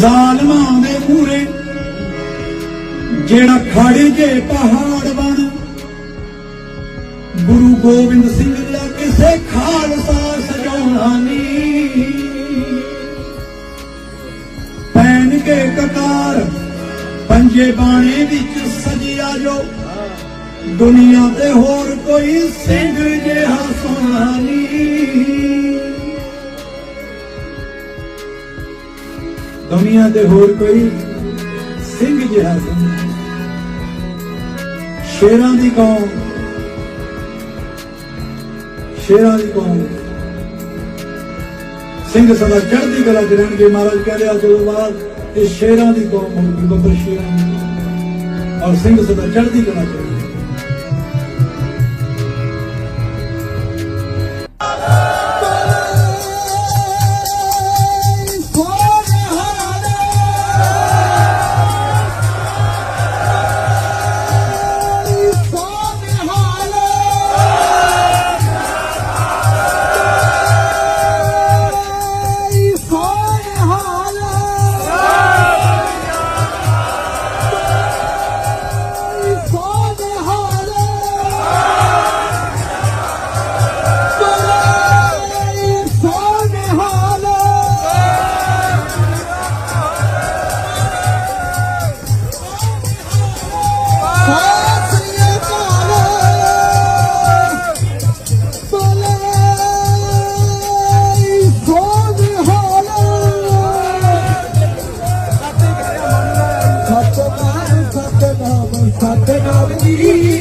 ਜ਼ਾਲਮਾਂ ਦੇ ਮੂਰੇ ਜਿਹੜਾ ਖੜ ਜੇ ਪਹਾੜ ਬਣ। ਗੁਰੂ ਗੋਬਿੰਦ ਸਿੰਘ ਦਾ ਕਿਸੇ ਖਾਲਸਾ ਸਜਾਉਣਾ ਨਹੀਂ। ਪੈਨ ਕੇ ਕਤਾਰ, ਪੰਜੇ ਬਾਣੇ ਵਿੱਚ ਸਜਿਆ ਜੋ। ਦੁਨੀਆ ਤੇ ਹੋਰ ਕੋਈ ਸਿੰਘ ਦੁਨੀਆ ਤੇ ਹੋਰ ਕੋਈ ਸਿੰਘ ਜਿਹਾ ਸ਼ੇਰਾਂ ਦੀ ਕੌਮ, ਸ਼ੇਰਾਂ ਦੀ ਕੌਮ। ਸਿੰਘ ਸਦਾ ਚੜ੍ਹਦੀ ਕਲਾ ਚ ਰਹਿਣਗੇ। ਮਹਾਰਾਜ ਕਹਿੰਦੇ ਆ ਜਦੋਂ ਬਾਅਦ ਇਹ ਸ਼ੇਰਾਂ ਦੀ ਕੌਮ ਹੋਊਗੀ, ਬੱਬਰ ਸ਼ੇਰਾਂ ਔਰ ਸਿੰਘ ਸਦਾ ਚੜ੍ਹਦੀ ਕਲਾ ਚ Then I'll be